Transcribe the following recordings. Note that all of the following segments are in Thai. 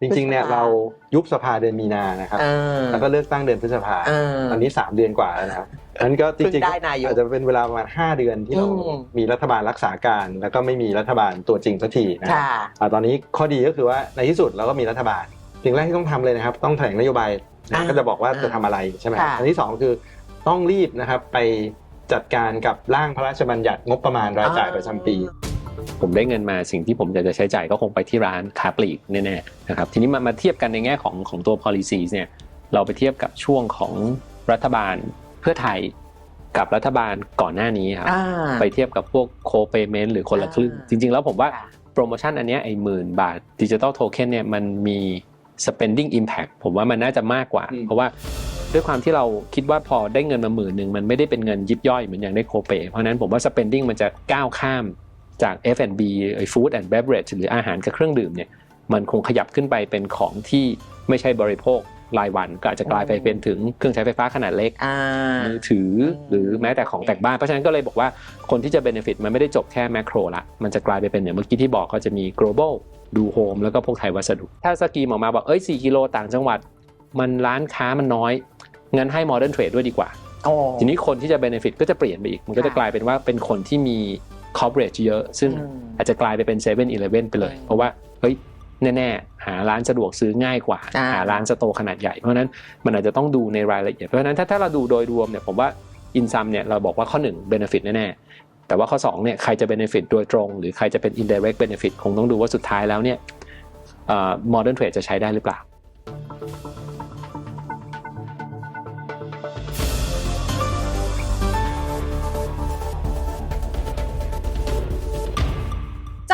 จริงๆเนี่ยพฤษภาเรายุบสภาเดือนมีนานะครับเออแล้วก็เลือกตั้งเดือนพฤษภาเออตอนนี้ 3 เดือนกว่าแล้วนะครับนั้นก็จเพิ่งริงได้นายกอาจจะเป็นเวลาประมาณ5เดือนที่เราอืมมีรัฐบาลรักษาการ แล้วก็ไม่มีรัฐบาลตัวจริงสักทีนะครับค่ะอ่าตอนนี้ข้อดีก็คือว่าในที่สุดเราก็มีรัฐบาลสิ่งแรกที่ต้องทำเลยนะครับ ต้องแถลงนโยบายอ่าก็จะบอกว่าอ่าจะทำอะไรใช่ไหมค่ะอันที่สองคือต้องรีบนะครับไปจัดการกับร่างพระราชบัญญัติงบประมาณรายจ่ายประจำปี ผมได้เงินมาสิ่งที่ผมอยากจะใช้จ่ายก็คงไปที่ร้านค้าปลีกแน่ๆนะครับทีนี้มามาเทียบกันในแง่ของของตัว policies เนี่ยเราไปเทียบกับช่วงของรัฐบาลเพื่อไทยกับรัฐบาลก่อนหน้านี้ครับอ่าไปเทียบกับพวก co-payment หรือคนละครึ่งอ่าจริง ๆ แล้วผมว่าค่ะโปรโมชั่นอันเนี้ยไอ้หมื่นบาทดิจิตอลโทเค็นเนี่ยมันมี spending impact ผมว่ามันน่าจะมากกว่าอืมเพราะว่าด้วยความที่เราคิดว่าพอได้เงินมาหมื่นหนึ่งมันไม่ได้เป็นเงินยิบย่อยเหมือนอย่างได้โคเปเพราะฉะนั้นผมว่า spending มันจะก้าวข้าม จาก F&B ไอ้ food and beverage หรืออาหารกับเครื่องดื่มเนี่ยมันคงขยับขึ้นไปเป็นของที่ไม่ใช่บริโภครายวันก็อาจจะกลายไปเป็นถึงเครื่องใช้ไฟฟ้าขนาดเล็กอ่ามือถือหรือแม้แต่ของแต่งบ้าน เพราะฉะนั้นก็เลยบอกว่าคนที่จะ benefit มันไม่ได้จบแค่แมคโครละ มันจะกลายไปเป็นอย่างเมื่อกี้ที่บอกก็จะมี global ดูโฮมแล้วก็พวกไทยวัสดุ ถ้าสกีมออกมาบอกเอ้ย4กิโลต่างจังหวัด มันร้านค้ามันน้อย งั้นให้ modern trade ด้วยดีกว่าโอ้ทีนี้คนที่จะ benefit ก็จะเปลี่ยนไปอีก มันก็จะค่ะกลายเป็นว่าเป็นคนที่มี coverage เยอะ ซึ่งอืมอาจจะกลายไปเป็น7 e เ e ่ e อไปเลยอืมเพราะว่าเฮ้ยแน่ๆ หาร้านสะดวกซื้อง่ายกว่าอ่าหาร้านสโตร์ขนาดใหญ่ เพราะฉะนั้นมันอาจจะต้องดูในรายละเอียด เพราะฉะนั้นถ้าถ้าเราดูโดยรวมเนี่ยผมว่าอินซัมเนี่ยเราบอกว่าข้อ1 benefit แน่ๆ แต่ว่าข้อ2เนี่ยใครจะ benefit โดยตรง หรือใครจะเป็น indirect benefit คงต้องดูว่าสุดท้ายแล้วเนี่ยเอ่อ modern trade จะใช้ได้หรือเปล่า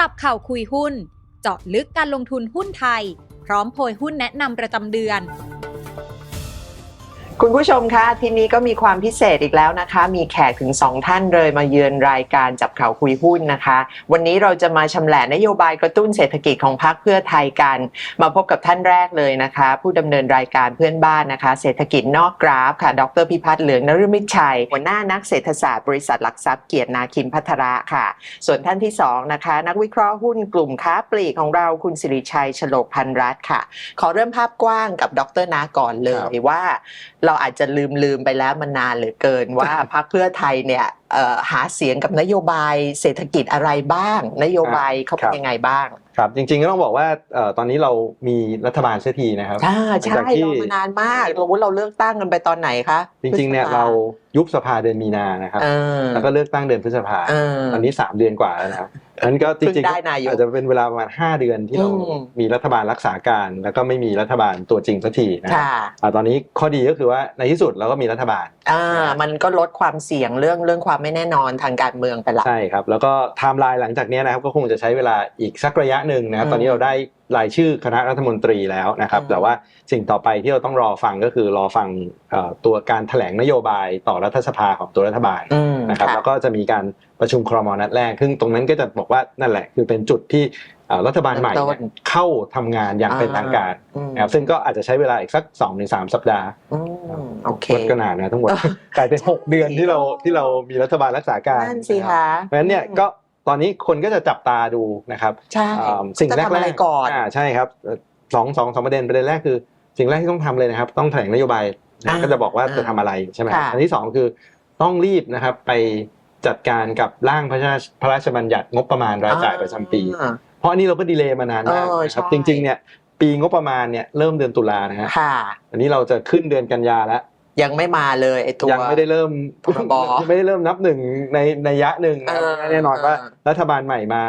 จับเข่าวคุยหุ้น เจาะลึกการลงทุนหุ้นไทย พร้อมโพยหุ้นแนะนำประจำเดือน คุณผู้ชมคะทีนี้ก็มีความพิเศษอีกแล้วนะคะ มีแขกถึง 2 ท่านเลยมาเยือนรายการจับข่าวคุยหุ้นนะคะ วันนี้เราจะมาชำแหละนโยบายกระตุ้นเศรษฐกิจของพรรคเพื่อไทยกัน มาพบกับท่านแรกเลยนะคะ ผู้ดำเนินรายการเพื่อนบ้านนะคะ เศรษฐกิจนอกกราฟค่ะ ดรพิพัฒน์เหลืองนฤมิตชัย หัวหน้านักเศรษฐศาสตร์บริษัทหลักทรัพย์เกียรตินาคินพัทระค่ะ ส่วนท่านที่สองนะคะนักวิเคราะห์หุ้นกลุ่มค้าปลีกของเราคุณสิริชัยฉลกพันรัตน์ค่ะ ขอเริ่มภาพกว้างกับดรนาก่อนเลครัยบว่าเราอาจจะลืมลืมไปแล้วมันนานเหลือเกินว่าพรรคเพื่อไทยเนี่ยเอ่อหาเสียงกับนโยบายเศรษฐกิจอะไรบ้าง นโยบายเขาเป็นยังไงบ้าง ครับจริงๆก็ต้องบอกว่าเอ่อตอนนี้เรามีรัฐบาลเสียทีนะครับอ่าหลังใช่จากที่รอมานานมากเราเราเลือกตั้งกันไปตอนไหนคะจริงๆเนี่ยพฤษภเรายุบสภาเดือนมีนานะครับเออแล้วก็เลือกตั้งเดือนพฤษภาเออตอนนี้ 3 เดือนกว่าแล้วนะครับ นั้นก็จเพิ่งริงได้นายกๆอาจจะเป็นเวลาประมาณ5เดือนที่เราอืมมีรัฐบาลรักษาการ แล้วก็ไม่มีรัฐบาลตัวจริงสักทีนะครับค่ะอ่าตอนนี้ข้อดีก็คือว่าในที่สุดเราก็มีรัฐบาลอ่ามันก็ลดความเสี่ยงเรื่องเรื่องความไม่แน่นอนทางการเมืองไปละใช่ครับ แล้วก็ไทม์ไลน์หลังจากเนี้ยนะครับก็คงจะใช้เวลาอีกสักระยะหนึ่งนะครับอืมตอนนี้เราได้ รายชื่อคณะรัฐมนตรีแล้วนะครับอืมแต่ว่าสิ่งต่อไปที่เราต้องรอฟังก็คือรอฟังเอ่อตัวการแถลงนโยบายต่อรัฐสภาของตัวรัฐบาลอืมนะครับ แล้วก็จะมีการประชุมครมนัดแรกซึ่งตรงนั้นก็จะบอกว่านั่นแหละ คือเป็นจุดที่เอ่อรัฐบาลใหม่เนี่ยเข้าทำงานอย่างเป็นทางการอืมนะครับซึ่งก็อาจจะใช้เวลาอีกสัก2อถึงสสัปดาห์อืมโอเคก็นานนะทั้งหมดเออกลายเป็น6เดือนที่เราที่เรามีรัฐบาลรักษาการนั่นสินะครับคะเพราะฉะนั้นเนี่ยก็ ตอนนี้คนก็จะจับตาดูนะครับใช่อ่าสิ่งแรจะกทำอะไรก่อนอ่าใช่ครับเอ่อสองสองสองประเด็นประเด็นแรกคือ สิ่งแรกที่ต้องทำเลยนะครับ ต้องแถลงนโยบายนะอ่าก็จะบอกว่าอ่าจะทำอะไรใช่ไหมค่ะอันที่สองคือต้องรีบนะครับไปจัดการกับร่างพระราชพระราชบัญญัติงบประมาณรายจ่ายประจำปีอ่าเพราะอันนี้เราก็ดีเลย์มานานมากเออนะครับใช่จริงๆเนี่ยปีงบประมาณเนี่ยเริ่มเดือนตุลานะฮะค่ะอันนี้เราจะขึ้นเดือนกันยาแล้ว ยังไม่มาเลยไอตัว ยังไม่ได้เริ่มพรบไม่ได้เริ่มนับหนึ่งในในยะหนึ่งนะครับเออแน่นอนว่าเออรัฐบาลใหม่มา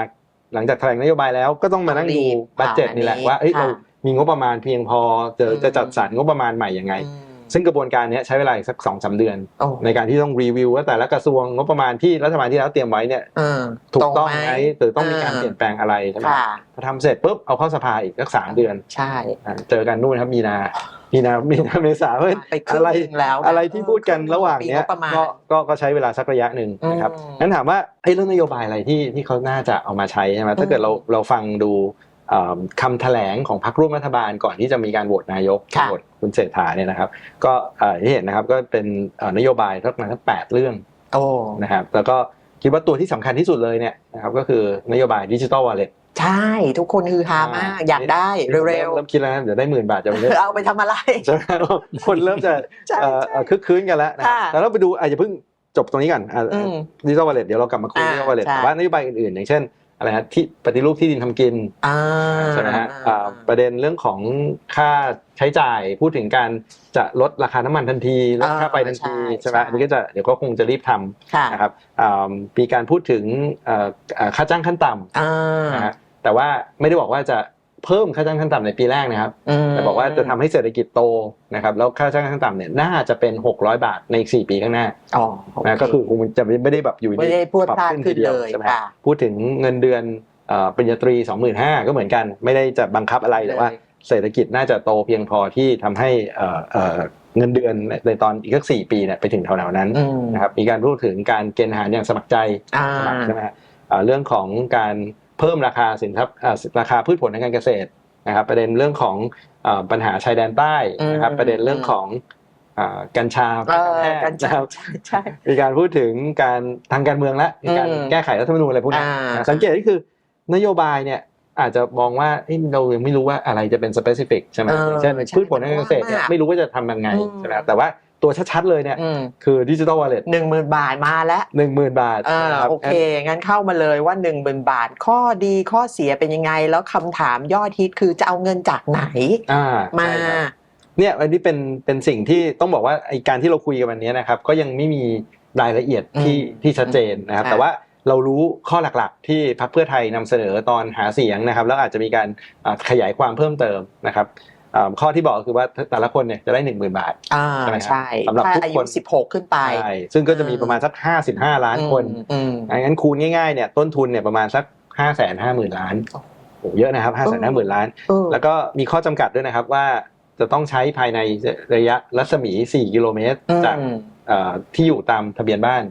หลังจากแถลงนโยบายแล้วก็ต้องมานั่งต้องรีดูบบัตเจ็ตนี่แหละผ่านอันนี้ว่าเอ้ยค่ะเรามีงบประมาณเพียงพอจะอืมจะจัดสรรงบประมาณใหม่ยังไงอืมซึ่งกระบวนการเนี้ยใช้เวลาอีกสักสองสาเดือนโอ้ในการที่ต้องรีวิวว่าแต่ละกระทรวงงบประมาณที่รัฐบาลที่แล้วเตรียมไว้เนี่ยเออถูกต้องรไหมหรือต้องมีการเปลี่ยนแปลงอะไรใช่ไหมค่ะพอทำเสร็จปุ๊บเอาเข้าสภาอีกสักสามเดือนใช่อะเจอกันนู่นครับมีนา มีนามีนาเมษาเฮ้ยไปครึ่งอะไรหนึ่งแล้วนอะไรที่พูดกันระหว่างเนี้ยปีงบประมาณก็ก็ก็ใช้เวลาสักระยะหนึ่งนะครับอืมงั้นถามว่าไอ้เรื่องนโยบายอะไรที่ที่เขาน่าจะเอามาใช้ใช่ไหมถ้าเกิดเราเราฟังดูเอ่อคำแถลงของพรรคร่วมรัฐบาลก่อนที่จะมีการโหวตนายกค่ะโหวตคุณเศรษฐาเนี่ยนะครับ ก็เอ่อที่เห็นนะครับก็เป็นเอ่อนโยบายทั้งประมาณทั้งแปดเรื่องโอ้นะครับ แล้วก็คิดว่าตัวที่สำคัญที่สุดเลยเนี่ยนะครับก็คือนโยบายดิจิ t a ลวอลเล็ต ใช่ใช่ทุกคนฮือฮามาก อยากได้เร็วเริ่มคิดแล้วนะเดี๋ยวได้หมื่นบาทจะไปเล่นๆเอาไปทำอะไรใช่ไหมคนเริ่มจะใช่เอ่อใช่เอ่อคึกคืนกันแล้วนะค่ะแล้วเราไปดูอาจจะเพิ่งจบตรงนี้ก่อนอะอืมดิจิทัลวอลเล็ตเดี๋ยวเรากลับมาคุยอ่าดิจิทัลวอลเล็ตใช่แต่ว่านโยบายอื่นๆ อย่างเช่นอะไรฮะที่ปฏิรูปที่ดินทำกินอ่าใช่ไหมฮะอ่าประเด็นเรื่องของค่าใช้จ่ายพูดถึงการจะลดราคาน้ำมันทันทีลดค่าไฟทันทีใช่ไหมอันนี้ก็จะเดี๋ยวก็คงจะรีบทำค่ะนะครับอ่ามีการพูดถึงเอ่อเอ่อค่าจ้างขั้นต่อ่าำนะฮะ แต่ว่าไม่ได้บอกว่าจะเพิ่มค่าจ้างขั้นต่ำในปีแรกนะครับมแต่บอกว่าจะทำให้เศรษฐกิจโตนะครับแล้วค่าจ้างขั้นต่ำเนี่ยน่าจะเป็น 600 บาทในอีก 4 ปีข้างหน้าอ๋อโเนะก็คือคงจะไม่ได้แบบอยู่ไม่ได้พูดพลาดปรับขึ้ทีนดีวเลยใช่ไหมค่ะพูดถึงเงินเดือนเอ่อปริญญาตรี 25,000ก็เหมือนกัน ไม่ได้จะบังคับอะไรแต่ว่าเศรษฐกิจน่าจะโตเพียงพอที่ทำให้เอ่อเอ่อเงินเดือนในตอนอีกสักสี่ปีเนี่ยไปถึงแถวๆนั้นอืมนะครับมีการพูดถึงการเกณฑ์ทหารอย่างสมัครใจอ่าสมัครใช่ไหมฮะเอ่อเรื่องของการ เพิ่มราคาสินทรัพย์เอ่อราคาพืชผลทางการเกษตรนะครับ ประเด็นเรื่องของเอ่อปัญหาชายแดนใต้นะครับอืมประเด็นเรื่องของเอ่อกัญชาเออแพทย์กันนะใช่ครับใช่ใช่มีการพูดถึงการทางการเมืองและมีการอืมแก้ไขรัฐธรรมนูญอะไรพวกนี้อ่านะสังเกตก็คือนโยบายเนี่ยอาจจะมองว่าเอ้ยเรายังไม่รู้ว่าอะไรจะเป็นสเปซิฟิกใช่ไหมเอออย่างเช่นใช่พืชผลทางการเกษตรเนี่ยมันกว้างมากไม่รู้ว่าจะทำยังไงอืมใช่ไหมครับแต่ว่า ตัวชัดๆเลยเนี่ยอืมคือดิจิทัลวอลเล็ตหนึ่งหมื่นบาทมาแล้วหนึ่งหมื่นบาทอ่านะครับโอเค งั้นเข้ามาเลยว่า1 0,000บาท ข้อดีข้อเสียเป็นยังไง แล้วคำถามยอดฮิตคือจะเอาเงินจากไหนอ่ามาใช่ครับเนี่ยอันนี้เป็นเป็นสิ่งที่ต้องบอกว่าไอการที่เราคุยกันวันนี้นะครับ ก็ยังไม่มีรายละเอียดที่อืมที่ชัดเจนนะครับค่ะแต่ว่าเรารู้ข้อหลักๆ ที่พรรคเพื่อไทยนำเสนอตอนหาเสียงนะครับ แล้วอาจจะมีการอ่าขยายความเพิ่มเติมนะครับอ่า ข้อที่บอกก็คือว่าแต่ละคนเนี่ยจะได้หนึ่งหมื่นบาทอ่าใช่ไหมครับใช่สำหรับถ้าทุกอาคยุน16ขึ้นไปใช่ซึ่งก็จะมีประมาณสัก55ล้านคนอืมงั้นคูณง่ายๆเนี่ยต้นทุนเนี่ยประมาณสัก5 5 0 0 0 0ล้านโอ้เยอะนะครับ5 5 0 0 0 0ล้านเออแล้วก็มีข้อจำกัดด้วยนะครับว่าจะต้องใช้ภายในระยะรัศมี 4 กิโลเมตรจากอืมเอ่อที่อยู่ตามทะเบียนบ้าน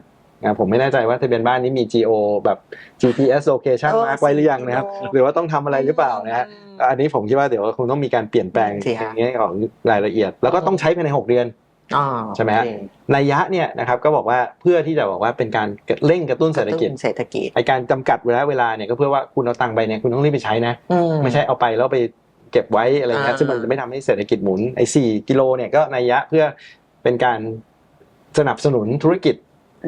นะครับผมไม่แน่ใจว่าทะเบียนบ้านนี้มี GO แบบ GPS location เออมาร์กไว้หรือยังนะครับ4กิโลหรือว่าต้องทำอะไรหรือเปล่านะฮะอันนี้ผมคิดว่าเดี๋ยวคงต้องมีการเปลี่ยนแปลงสิฮะในแง่ของรายละเอียด แล้วก็ต้องใช้ภายใน 6 เดือนอ่าใช่ไหมฮะโอเคนัยยะเนี่ยนะครับก็บอกว่าเพื่อที่จะบอกว่าเป็นการเร่งกระตุ้นเศรษฐกิจเศรษฐกิจไอการจำกัดเวลาเวลาเนี่ยก็เพื่อว่าคุณเอาตังค์ไปเนี่ยคุณต้องรีบไปใช้นะอืไม่ใช่เอาไปแล้วไปเก็บไว้อะไรเงี้ยอ่าซึ่งมันจะไม่ทำให้เศรษฐกิจหมุนไอ้สี่กิโลเนี่ยก็นัยยะเพื่อเป็นการสนับสนุนธุรกิจ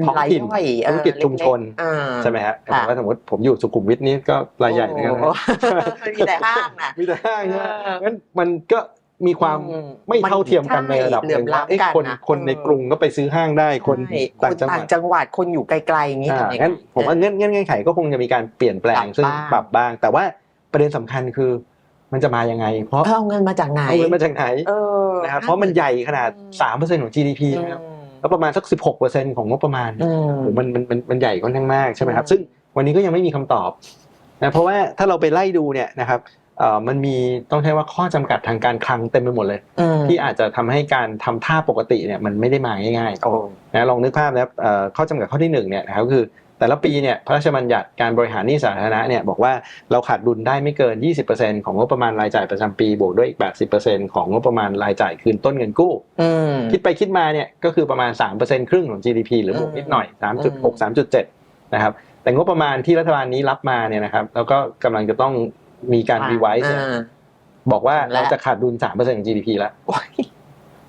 ท้องรายถิ่นย่อยเออธุรกิจชุมชนเล็กๆอ่าใช่ไหมฮะค่ะว่าสมมติผมอยู่สุขุมวิทนี่ก็รายใหญ่เหมือนกันนะโอ้โมีแต่ห้างนะมีแต่ห้างใช่ไหมเอองั้นมันก็มีความอืไม่เท่าเทียมกันในระดับหเหลื่อนึ่มงว่าเอ๊ะล้ำกันคนนะคนในเออกรุงก็ไปซื้อห้างได้คนใช่ต่างคนจังหต่าวังดจังหวัดคนอยู่ไกลๆอย่างนี้อ่าทำยังไงงั้นผมว่าเงื่อนเงื่อนเงื่อนไขก็คงจะมีการเปลี่ยนแปลงปรับซึ่งบ้างปรับบ้าง แต่ว่าประเด็นสำคัญคือมันจะมายังไง เพราะเอาเงินมาจากไหนเอาเงินมาจากไหนเออนะครับเพราะมันใหญ่ขนาด3%ของ GDP อืมนะครับ แล้วประมาณสัก 16%ของงบประมาณอืมโอ้โหมันมันมันมันใหญ่ค่อนข้างมากใช่ไหมครับอืมซึ่งวันนี้ก็ยังไม่มีคำตอบนะเพราะว่าถ้าเราไปไล่ดูเนี่ยนะครับเอ่อมันมีต้องใช้ว่าข้อจำกัดทางการคลังเต็มไปหมดเลยอืมที่อาจจะทำให้การทำท่าปกติเนี่ยมันไม่ได้มาง่ายๆโอ้นะลองนึกภาพนะครับเอ่อข้อจำกัดข้อที่หนึ่งเนี่ยนะครับก็คือ แต่ละปีเนี่ยพระราชบัญญัติการบริหารหนี้สาธารณะเนี่ยบอกว่าเราขาดดุลได้ไม่เกิน 20%ของงบประมาณรายจ่ายประจำปีบวกด้วยอีก 80%ของงบประมาณรายจ่ายคืนต้นเงินกู้อืมคิดไปคิดมาเนี่ยก็คือประมาณ 3%ครึ่งของ GDP หรือบวกนิดหน่อย 3.6 3.7 นะครับแต่งบประมาณที่รัฐบาลนี้รับมาเนี่ยนะครับแล้วก็กำลังจะต้องมีการรีไวซ์อ่าบอกว่าและเราจะขาดดุล 3%ของ GDP แล้วโอ้ย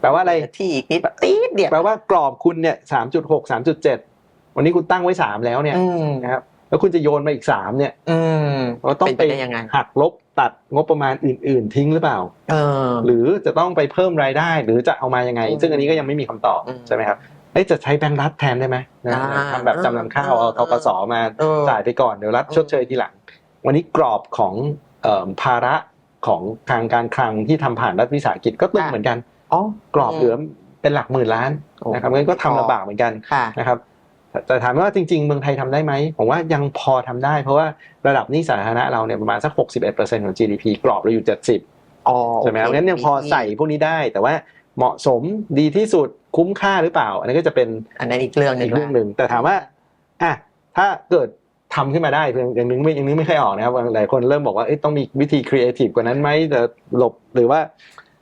แปลว่าอะไรที่อีกนิดตีดเดียวแปลว่ากรอบคุณเนี่ย 3.6 3.7 วันนี้คุณตั้งไว้3แล้วเนี่ยอืมนะครับแล้วคุณจะโยนมาอีก3เนี่ยอืมเราต้องเป็นไปไปได้ยังไงหักลบตัดงบประมาณอื่น ๆ ทิ้งหรือเปล่าเออหรือจะต้องไปเพิ่มรายได้ หรือจะเอามายังไงอืมซึ่งอันนี้ก็ยังไม่มีคำตอบอืมใช่ไหมครับเอ้ยจะใช้แบงก์รัฐแทนได้ไหมนะอ่าทำแบบจำนำข้าวเอาทกสมาเออจ่ายไปก่อนเดี๋ยวรัฐอืมชดเชยทีหลัง วันนี้กรอบของเอิ่มภาระของทางการคลังที่ทำผ่านรัฐวิสาหกิจก็ตึงเหมือนกันอ๋อกรอบเหลือเป็นหลักหมื่นล้านโอ้นะครับงั้นก็ทำลำบากเหมือนกันค่ะนะครับ แต่แต่ถามว่าจริงๆ เมืองไทยทำได้ไหมผมว่ายังพอทำได้ เพราะว่าระดับหนี้สาธารณะเราเนี่ยประมาณสัก 61%ของ GDP กรอบเราอยู่ 70อ๋อใช่ไหมครับโอเคงั้นยังพอใส่พวกนี้ได้แต่ว่าเหมาะสมดีที่สุดคุ้มค่าหรือเปล่า อันนี้นก็จะเป็นอันนั้นอีกเรื่องหนึ่อีงกเรื่องหนึ่งแต่ถามว่าอะถ้าเกิดทำขึ้นมาได้เพียงอย่างนึงไม่อย่างนึงไม่ค่อยออกนะครับหลายคนเริ่มบอกว่าเอ๊ะต้องมีวิธีครีเอทีฟกว่านั้นไหมจะหลบหรือว่า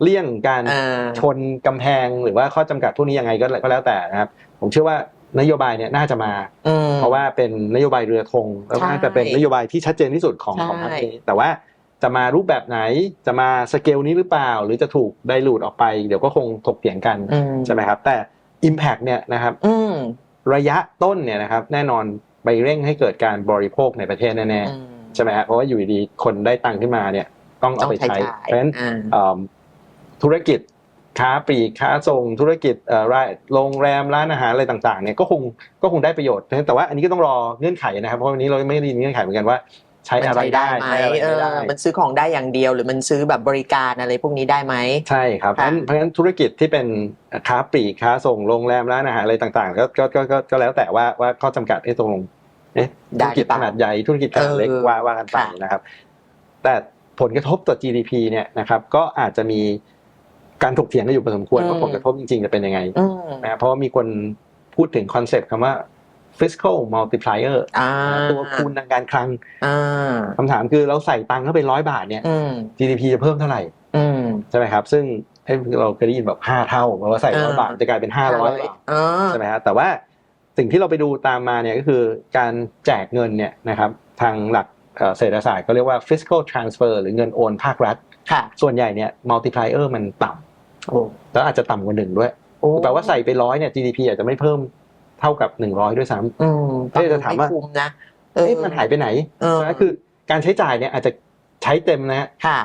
เลี่ยงการอ่าชนกำแพงหรือว่าข้อจำกัดพวกนี้ยังไงก็ก็แล้วแต่นะครับ ผมเชื่อว่า นโยบายเนี่ยน่าจะมาอืมเพราะว่าเป็นนโยบายเรือธงแล้วใช่น่าจะเป็นนโยบายที่ชัดเจนที่สุดของใช่ของพรรคนี้แต่ว่าจะมารูปแบบไหนจะมาสเกลนี้หรือเปล่า หรือจะถูกไดรูดออกไป เดี๋ยวก็คงถกเถียงกันอืมใช่ไหมครับ แต่ Impact เนี่ยนะครับอืมระยะต้นเนี่ยนะครับ แน่นอนไปเร่งให้เกิดการบริโภคในประเทศแน่อืมๆใช่ไหมฮะเพราะว่าอยู่ดีๆคนได้ตังค์ขึ้นมาเนี่ย ต้องต้เอาองไปใช้ใช้จ่ายเพราะฉะนั้นอ่าเอิ่มธุรกิจ ค้าปลีกค้าส่งธุรกิจเอ่อรายโรงแรมร้านอาหารอะไรต่างๆเนี่ยก็คงก็คงได้ประโยชน์ แต่ว่าอันนี้ก็ต้องรอเงื่อนไขนะครับเพราะวันนี้เราไม่ได้ยินเงื่อนไขเหมือนกันว่าใช้มันอะไรใช้ได้ไหมใช้อะไรเอไม่อได้มันซื้อของได้อย่างเดียว หรือมันซื้อแบบบริการอะไรพวกนี้ได้ไหมใช่ครับเพราะฉะนั้นเพราะฉะนั้นธุรกิจที่เป็นค้าปลีกค้าส่งโรงแรมร้านอาหารอะไรต่างๆก็ก็ก็ก็ก็แล้วแต่ว่าว่าข้อจำกัดไอ้ตรงเอ๊ะได้ธุรกิจหรือเปล่าขนาดใหญ่ธุรกิจขนาดเล็กเออว่าว่ากันไปค่ะนะครับ แต่ผลกระทบต่อ GDP เนี่ยนะครับ ก็อาจจะมี การถกเถียงกันอยู่พอสมควรว่าผลกระทบจริงๆจะเป็นยังไงอืมนะครับเพราะว่ามีคนพูดถึงคอนเซปต์คำว่า fiscal multiplier อ่าตัวคูณทางการคลังอ่าคำถามคือเราใส่ตังค์เข้าไปร้อยบาทเนี่ยอืม GDP จะเพิ่มเท่าไหร่อืมใช่ไหมครับ ซึ่งเอ้ยเราเคยได้ยินแบบห้าเท่าเพราะว่าใส่ร้อยอ่าบาทจะกลายเป็นห้าร้อยบาทอ่าใช่ไหมฮะแต่ว่าสิ่งที่เราไปดูตามมาเนี่ยก็คือการแจกเงินเนี่ยนะครับทางหลักเอ่อเศรษฐศาสตร์ก็เรียกว่า fiscal transfer หรือเงินโอนภาครัฐ ค่ะ ส่วนใหญ่เนี่ย multiplier มันต่โอ้ำแล้วอาจจะต่ำกว่าหนึ่งด้วยโอ้แปลว่าใส่ไปร้อยเนี่ย GDP อาจจะไม่เพิ่มเท่ากับ 100 ด้วยซ้ำอืมเอ๊ะจะถามว่าไคุ้มนะเอ๊ะมันหายไปไหนเออ นะคือการใช้จ่ายเนี่ยอาจจะใช้เต็มนะฮะ ค่ะ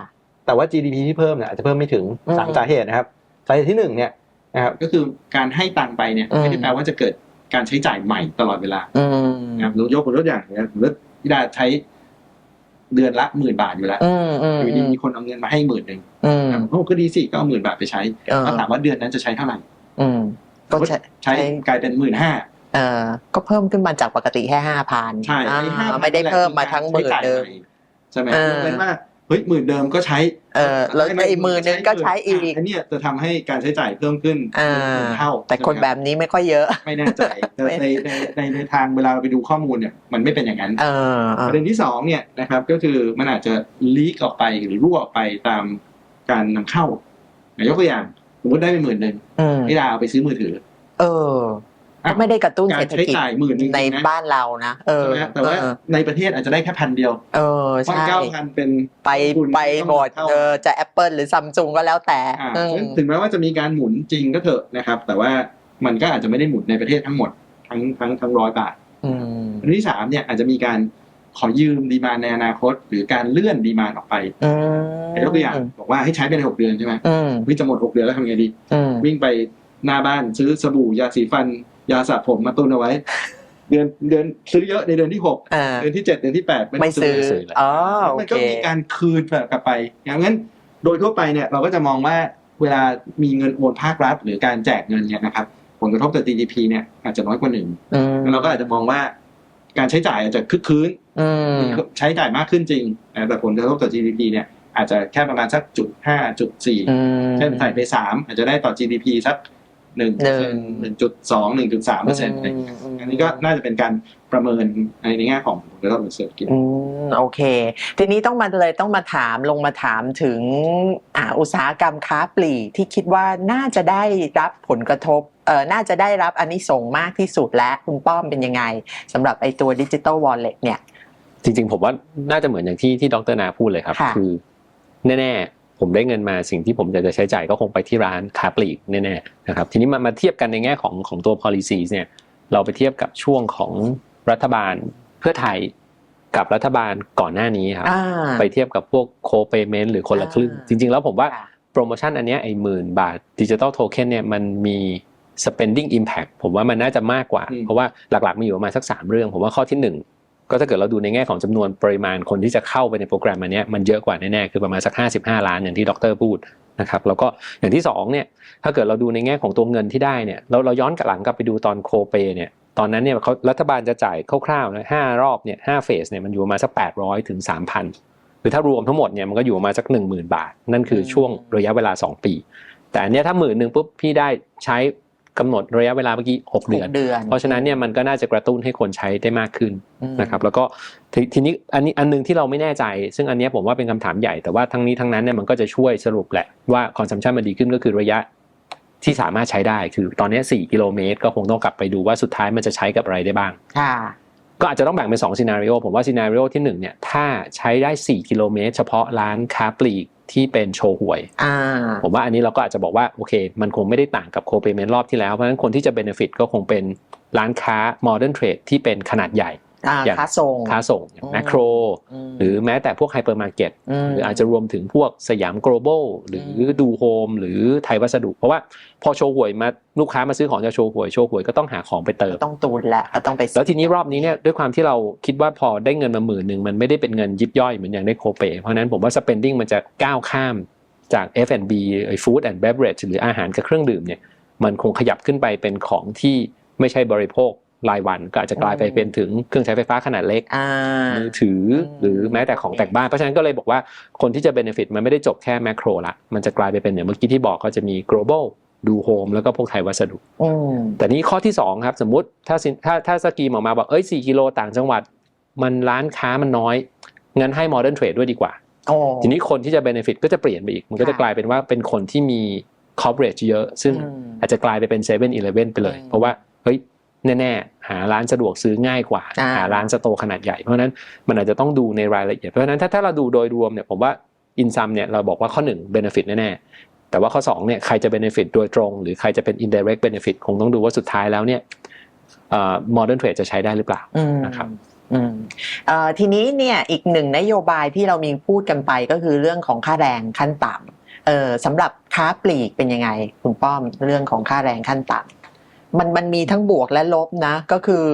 แต่ว่า GDP ที่เพิ่มเนี่ยอาจจะเพิ่มไม่ถึงอืมสามสาเหตุนะครับสาเหตุที่หนึ่งเนี่ยนะครับก็คือการให้ตังค์ไปเนี่ยอืม ไม่ได้แปลว่าจะเกิดการใช้จ่ายใหม่ตลอดเวลาอืม นะครับยกตัวอย่างนะครับสมมติพี่ดาใช้ เดือนละหมื่นบาทอยู่แล้วอืมอืมอยู่ดีมีคนเอาเงินมาให้หมื่นหนึ่งอืมโอ้ก็ดีสิก็เอาหมื่นบาทไปใช้เออก็ถามว่าเดือนนั้นจะใช้เท่าไหร่อืมก็ใช้ใช้กลายเป็นหมื่นห้าเออก็เพิ่มขึ้นมาจากปกติแค่ห้าพันใช่ไอ้5,000ไม่ได้เพิ่มมาทั้งหมื่นใช้จ่ายเดิมใหใช่ไหมเออยกเว้นว่า เฮ้ยหมื่นเดิมก็ใช้ เออแล้วไอ้หมื่นนึงก็ใช้อีกอันเนี้ยจะทำให้การใช้จ่ายเพิ่มขึ้นอ่าเป็นเท่า แต่คนแบบนี้ไม่ค่อยเยอะ ไม่แน่ใจแต่ในในในในทางเวลาเราไปดูข้อมูลเนี่ยมันไม่เป็นอย่างนั้นเออเอปอระเด็นที่สองเนี่ยนะครับก็คือมันอาจจะลีกออกไปหรือรั่วออกไปตามการนำเข้ายกตัวอย่างสมมติได้ไปหมื่นหนึ่งอืมพี่ดาเอาไปซื้อมือถือ เออ ก็ไม่ได้กระตุ้นกาเศรรษฐใช้กิจจ่ายหมื่นหนึ่งในนะบ้านเรานะเออใช่ไหมฮะแต่ว่าเออในประเทศอาจจะได้แค่พันเดียว เออเพราะใช่เก้าพันเป็นไปคุณไปหมดต้องเออจะ Apple หรือซัมซุงก็แล้วแต่อ่าอืมถึงแม้ว่าจะมีการหมุนจริงก็เถอะนะครับ แต่ว่ามันก็อาจจะไม่ได้หมุนในประเทศทั้งหมดทั้งทั้งทั้งร้อยบาทอืมอันที่สามเนี่ยอาจจะมีการขอยืมดีมานในอนาคต หรือการเลื่อนดีมานออกไปอืมยกตัวอย่างบอกว่าให้ใช้ไปในหกเดือนใช่ไหมอืมวิจะหมดหกเดือนแล้วทำไงดีอืมวิ่งไปหน้าบ้านซื้อสบู่ยาสีฟัน ยาสระผมมาตุนเอาไว้ เดือนเดือนซื้อเยอะในเดือนที่หกอ่า เดือนที่เจ็ดเดือนที่แปดไม่ซื้อไม่ซื้อเลย อ๋อโอมันเค ก็มีการคืนแบบกลับไปอย่างนั้นโดยทั่วไปเนี่ยเราก็จะมองว่าเวลามีเงินโอนภาครัฐ หรือการแจกเงินเนี่ยนะครับผลกระทบต่อ GDP เนี่ยอาจจะน้อยกว่าหนึ่งอืมแล้วเราก็อาจจะมองว่าการใช้จ่ายอาจจะคึกคืน อืม ใช้จ่ายมากขึ้นจริงนะแต่ผลกระทบต่อ GDP เนี่ยอาจจะแค่ประมาณสักจุดห้าจุดสี่อืมเช่นใส่ไปสามอาจจะได้ต่อ GDP สัก หนึ่งหนึ่งหนึ่งจุดสองหนึ่งจุดสามเปอร์เซ็นต์อันนี้ก็น่าจะเป็นการประเมินในแง่ของผลกระทบต่อเศรษฐกิจอืมโอเค ทีนี้ต้องมาเลยต้องมาถามลงมาถามถึงอ่าอุตสาหกรรมค้าปลีกที่คิดว่าน่าจะได้รับผลกระทบเอ่อน่าจะได้รับอันนี้ส่งส์มากที่สุดและคุณป้อมเป็นยังไงสำหรับไอตัวดิจิตอลวอลเล็ตเนี่ย จริงๆ ผมว่าน่าจะเหมือนอย่างที่ที่ดรนาพูดเลยครับค่ะคือแน่ๆ ผมได้เงินมาสิ่งที่ผมจะจะใช้จ่ายก็คงไปที่ร้านค้าปลีกแน่ๆนะครับทีนี้มามาเทียบกันในแง่ของของตัว policies เนี่ยเราไปเทียบกับช่วงของรัฐบาลเพื่อไทยกับรัฐบาลก่อนหน้านี้ครับอ่าไปเทียบกับพวก co-payment หรือคนละครึ่งอ่าจริง ๆ แล้วผมว่าค่ะโปรโมชั่นอันเนี้ยไอ้หมื่นบาทดิจิ t a ลโทเค็นเนี่ยมันมี spending impact ผมว่ามันน่าจะมากกว่าอืมเพราะว่าหลักๆมีอยู่ประมาณสัก 3 เรื่อง ผมว่าข้อที่ 1 ก็ถ้าเกิดเราดูในแง่ของจำนวนปริมาณคนที่จะเข้าไปในโปรแกรมอันนี้มันเยอะกว่าแน่ๆคือประมาณสัก 55 ล้านอย่างที่ดรพูดนะครับแล้วก็อย่างที่2เนี่ยถ้าเกิดเราดูในแง่ของตัวเงินที่ได้เนี่ยเราเราย้อนกลับหลังกลับไปดูตอนโคเปเนี่ยตอนนั้นเนี่ยเขารัฐบาลจะจ่ายคร่าวๆนะห้ารอบเนี่ยห้าเฟสเนี่ยมันอยู่ประมาณสัก800ถึง3,000คือถ้ารวมทั้งหมดเนี่ยมันก็อยู่ประมาณสักหนึ่งหมื่นบาท นั่นคือช่วงระยะเวลา2ปี แต่อันเนี้ยถ้าหมื่นหนึ่งปุ๊บพี่ได้ใช้ กำหนดระยะเวลาเมื่อกี้6หเดือกนเดือน เพราะฉะนั้นเนี่ยมันก็น่าจะกระตุ้นให้คนใช้ได้มากขึ้นอืมนะครับแล้วก็ททีนี้อันนี้อันหนึงที่เราไม่แน่ใจ ซึ่งอันเนี้ยผมว่าเป็นคำถามใหญ่แต่ว่าทั้งนี้ทั้งนั้นเนี่ยมันก็จะช่วยสรุปแหละว่าคอนซัมชันมันดีขึ้นก็คือระยะที่สามารถใช้ได้คือตอนนี้ 4 กิโลเมตร ก็คงต้องกลับไปดูว่าสุดท้ายมันจะใช้กับอะไรได้บ้างค่ะก็อาจจะต้องแบ่งเป็น2ซีนารีโอผมว่าซีนารีโอที่1เนี่ยถ้าใช้ได้ 4 กิโลเมตร เฉพาะร้านค้าปลีก ที่เป็นโชว์หวยอ่าผมว่าอันนี้เราก็อาจจะบอกว่าโอเค มันคงไม่ได้ต่างกับโคเปเมนต์รอบที่แล้วเพราะฉะนั้นคนที่จะเบนฟิตก็คงเป็นร้านค้าโมเดิร์นเทรดที่เป็นขนาดใหญ่ อ่าอย่างค้าส่งค้าส่งอย่างอืมแมคโครมหรือแม้แต่พวกไฮเปอร์มาร์เก็ตมหรืออาจจะรวมถึงพวกสยาม global หรืออมดูโฮมหรือไทยวัสดุ เพราะว่าพอโชว์หวยมาลูกค้ามาซื้อของจากโชว์หวยโชว์หวยก็ต้องหาของไปเติมต้องตูนแหละก็ต้องไปแล้วทีนี้รอบนี้เนี่ยด้วยความที่เราคิดว่าพอได้เงินมาหมื่นหนึ่งมันไม่ได้เป็นเงินยิบย่อยเหมือนอย่างได้โคเปเพราะฉะนั้นผมว่า spending มันจะก้าวข้ามจาก F&B ไอ้ food and beverage หรืออาหารกับเครื่องดื่มเนี่ยมันคงขยับขึ้นไปเป็นของที่ไม่ใช่บริโภค รายวันก็อาจจะกลายไปเป็นถึงเครื่องใช้ไฟฟ้าขนาดเล็กอ่ามือถืออมหรือแม้แต่ของแต่งบ้าน เพราะฉะนั้นก็เลยบอกว่าคนที่จะ benefit มันไม่ได้จบแค่แมคโครละมันจะกลายไปเป็นอย่างเมื่อกี้ที่บอกก็จะมี global ดูโฮมแล้วก็พวกไทยวัสดุอืมแต่นี้ข้อที่2ครับสมมติถ้าสินถ้าถ้าสกีมออกมาบอกเอ้ย4กิโลต่างจังหวัด มันร้านค้ามันน้อย งั้นให้ modern trade ด้วยดีกว่าโอ้ทีนี้คนที่จะ benefit ก็จะเปลี่ยนไปอีก มันก็จะค่ะกลายเป็นว่าเป็นคนที่มี coverage เยอะ ซึ่งอืมอาจจะกลายไปเป็น7 e เ e ่ e อไปเลยอืมเพราะว่าเฮ้ย แน่ๆหาร้านสะดวกซื้อง่ายกว่าอ่าหาร้านสโตร์ขนาดใหญ่เพราะฉะนั้นมันอาจจะต้องดูในรายละเอียดเพราะฉะนั้นถ้าถ้าเราดูโดยรวมเนี่ยผมว่าอินซัมเนี่ยเราบอกว่าข้อ1 benefit แน่ๆแต่ว่าข้อ2เนี่ยใครจะ benefit โดยตรง หรือใครจะเป็น indirect benefit คงต้องดูว่าสุดท้ายแล้วเนี่ยเอ่อ modern trade จะใช้ได้หรือเปล่าอืมนะครับอืมเอ่อทีนี้เนี่ยอีกหนึ่งนโยบายที่เรามีพูดกันไปก็คือเรื่องของค่าแรงขั้นต่ำเออสำหรับค้าปลีกเป็นยังไง คุณป้อมเรื่องของค่าแรงขั้นต่ำ มันมันมีทั้งบวกและลบนะ ก็คือ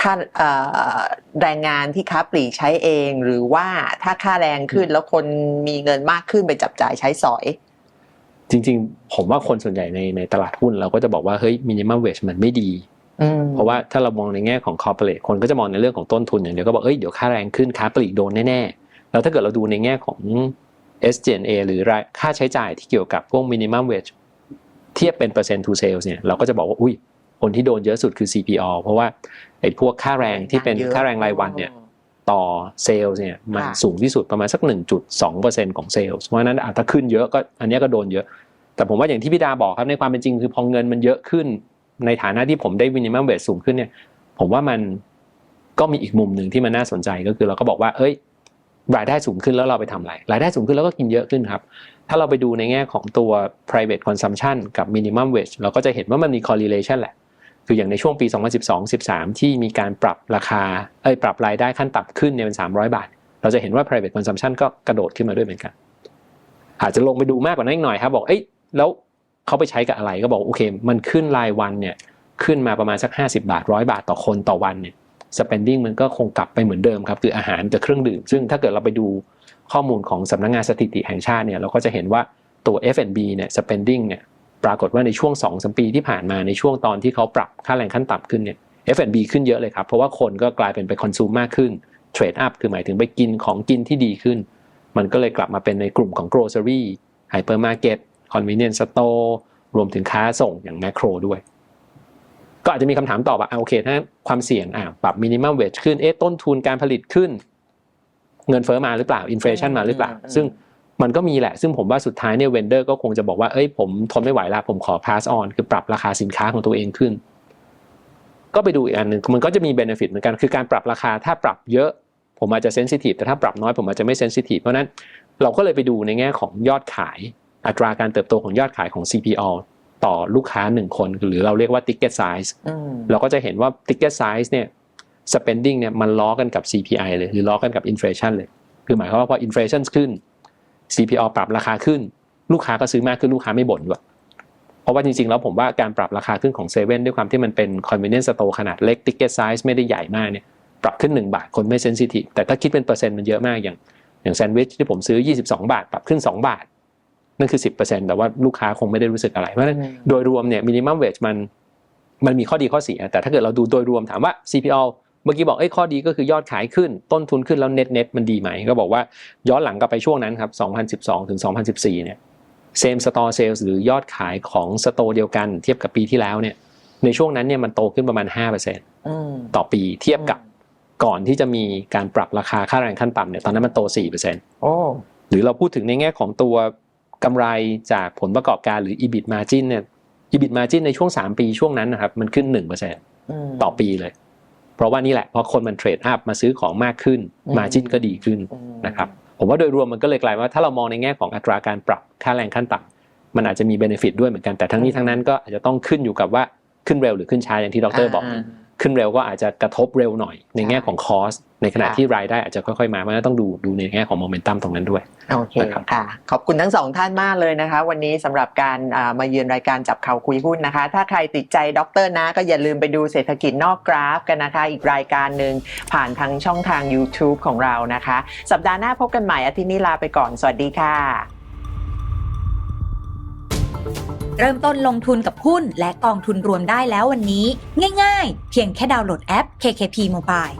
ค่าเอ่อแรงงานที่ค้าปลีกใช้เอง หรือว่าถ้าค่าแรงขึ้นแล้วคนมีเงินมากขึ้นไปจับจ่ายใช้สอย จริง ๆ ผมว่าคนส่วนใหญ่ในในตลาดหุ้นเราก็จะบอกว่าเฮ้ย minimum wage มันไม่ดีอืมเพราะว่าถ้าเรามองในแง่ของ corporate คนก็จะมองในเรื่องของต้นทุนอย่างเดียวก็บอกเอ้ยเดี๋ยวค่าแรงขึ้นค้าปลีกโดนแน่ๆแล้วถ้าเกิดเราดูในแง่ของ SG&A หรือรายค่าใช้จ่ายที่เกี่ยวกับพวก minimum wage เทียบเป็นเปอร์เซ็นต์ to sales เนี่ยเราก็จะบอกว่าอุ้ย คนที่โดนเยอะสุดคือ CPO เพราะว่าไอ้พวกค่าแรงที่เป็นค่าแรงรายวันเนี่ยต่อเซลล์เนี่ยมันค่ะสูงที่สุดประมาณสัก 1.2%ของเซลล์เพราะฉะนั้นอะถ้าขึ้นเยอะก็อันเนี้ยก็โดนเยอะ แต่ผมว่าอย่างที่พี่ดาบอกครับในความเป็นจริงคือพอเงินมันเยอะขึ้น ในฐานะที่ผมได้ minimum wage สูงขึ้นเนี่ยผมว่ามันก็มีอีกมุมหนึ่งที่มันน่าสนใจก็คือเราก็บอกว่า เอ้ย รายได้สูงขึ้นแล้วเราไปทำอะไร รายได้สูงขึ้นแล้วก็กินเยอะขึ้นครับ ถ้าเราไปดูในแง่ของตัว private consumption กับ minimum wage เราก็จะเห็นว่ามันมี correlation แหละ คืออย่างในช่วงปี 2012-13 ที่มีการปรับราคาเอ้ยปรับรายได้ขั้นต่ำขึ้นเนี่ยเป็น 300 บาท เราจะเห็นว่า private consumption ก็กระโดดขึ้นมาด้วยเหมือนกัน อาจจะลงไปดูมากกว่านั้นอีกหน่อยครับบอกเอ้ยแล้วเขาไปใช้กับอะไรก็บอกโอเค มันขึ้นรายวันเนี่ยขึ้นมาประมาณสัก 50 บาท 100 บาทต่อคนต่อวันเนี่ย spending มันก็คงกลับไปเหมือนเดิมครับคืออาหารกับเครื่องดื่ม ซึ่งถ้าเกิดเราไปดูข้อมูลของสำนักงานสถิติแห่งชาติเนี่ยเราก็จะเห็นว่าตัว F&B เนี่ย spending เนี่ย ปรากฏว่าในช่วง2อสปีที่ผ่านมาในช่วงตอนที่เขาปรับค่าแรงขั้นต่ำขึ้นเนี่ย F&B ขึ้นเยอะเลยครับ เพราะว่าคนก็กลายเป็นไปคอนซูมมากขึ้นเทรดอัพคือหมายถึงไปกินของกินที่ดีขึ้น มันก็เลยกลับมาเป็นในกลุ่มของ grocery hypermarket convenience store รวมถึงค้าส่งอย่างแมคโครด้วย ก็อาจจะมีคำถามต่อว่าอะโอเคถ้าความเสี่ยงอะปรับมินิมัมเวจขึ้นเอ๊ะต้นทุนการผลิตขึ้น เงินเฟ้อมาหรือเปล่าอินฟลชันมาหรือเปล่าอืมซึ่ง มันก็มีแหละ ซึ่งผมว่าสุดท้ายเนี่ยเวนเดอร์ก็คงจะบอกว่าเอ้ยผมทนไม่ไหวละผมขอ pass on คือปรับราคาสินค้าของตัวเองขึ้น ก็ไปดูอีกอันหนึ่งมันก็จะมี benefit เหมือนกันคือการปรับราคาถ้าปรับเยอะ ผมอาจจะเซนซิทีฟแต่ถ้าปรับน้อยผมอาจจะไม่เซนซิทีฟเพราะฉะนั้นเราก็เลยไปดูในแง่ของยอดขาย อัตราการเติบโตของยอดขายของ CPO ต่อลูกค้าหนึ่งคนหรือเราเรียกว่า ticket size อืมเราก็จะเห็นว่า ticket size เนี่ย spending เนี่ยมันล้อกันกับ CPI เลยหรือล้อกันกับ inflation เลย คือหมายความว่าพอ inflation ขึ้น CPO ปรับราคาขึ้น ลูกค้าก็ซื้อมากขึ้นลูกค้าไม่บ่นด้วยเพราะว่าจริงๆ แล้วผมว่าการปรับราคาขึ้นของเซเว่นด้วยความที่มันเป็น convenience store ขนาดเล็ก ticket size ไม่ได้ใหญ่มากเนี่ยปรับขึ้น 1 บาทคนไม่ sensitive แต่ถ้าคิดเป็นเปอร์เซ็นต์มันเยอะมากอย่าง อย่างแซนด์วิชที่ผมซื้อ 22 บาท ปรับขึ้น 2 บาท นั่นคือ 10%แต่ว่าลูกค้าคงไม่ได้รู้สึกอะไร เพราะฉะนั้นอืมโดยรวมเนี่ย minimum wage มันมันมีข้อดีข้อเสียแต่ถ้าเกิดเราดูโดยรวมถามว่า CPO เมื่อกี้บอกเอ้ยข้อดีก็คือยอดขายขึ้น ต้นทุนขึ้นแล้ว net net มันดีไหม ก็บอกว่าย้อนหลังกลับไปช่วงนั้นครับ 2012 ถึง 2014 เนี่ย same store sales หรือยอดขายของสโตร์เดียวกัน เทียบกับปีที่แล้วเนี่ย ในช่วงนั้นเนี่ยมันโตขึ้นประมาณ5%อืมต่อปีเทียบกับก่อนที่จะมีการปรับราคาค่าแรงขั้นต่ำเนี่ยตอนนั้นมันโต 4%โอ้หรือเราพูดถึงในแง่ของตัวกำไรจากผลประกอบการหรือ EBIT margin เนี่ย EBIT margin ในช่วง 3 ปีช่วงนั้นนะครับมันขึ้น1%มต่อปีเลยเพ ราะว่านี่แหละเพราะคนมันเทรดอัพมาซื้อของมากขึ้นอืม margin ก็ดีขึ้นอืมนะครับผมว่าโดยรวมมันก็เลยกลายว่าถ้าเรามองในแง่ของอัตราการปรับค่าแรงขั้นต่ำมันอาจจะมีเบนฟิตด้วยเหมือนกันแต่ทั้งนี้ทั้งนั้นก็อาจจะต้องขึ้นอยู่กับว่าขึ้นเร็วหรือขึ้นช้าอย่างที่ดรบอก ขึ้นเร็วก็อาจจะกระทบเร็วหน่อยในแง่ของคอส ในขณะค่ะที่รายได้อาจจะค่อยๆมาเพราะฉะนั้นต้องดูดูในแง่ของโมเมนตัมตรงนั้นด้วยโอเคนะครับค่ะขอบคุณทั้งสองท่านมากเลยนะคะ วันนี้สำหรับการอ่ามาเยือนรายการจับข่าวคุยหุ้นนะคะ ถ้าใครติดใจดรนะ ก็อย่าลืมไปดูเศรษฐกิจนอกกราฟกันนะคะ อีกรายการหนึ่งผ่านทางช่องทาง YouTube ของเรานะคะ สัปดาห์หน้าพบกันใหม่อาทิตย์นี้ลาไปก่อนสวัสดีค่ะ เริ่มต้นลงทุนกับหุ้นและกองทุนรวมได้แล้ววันนี้ ง่าย ๆ เพียงแค่ดาวน์โหลดแอป KKP Mobile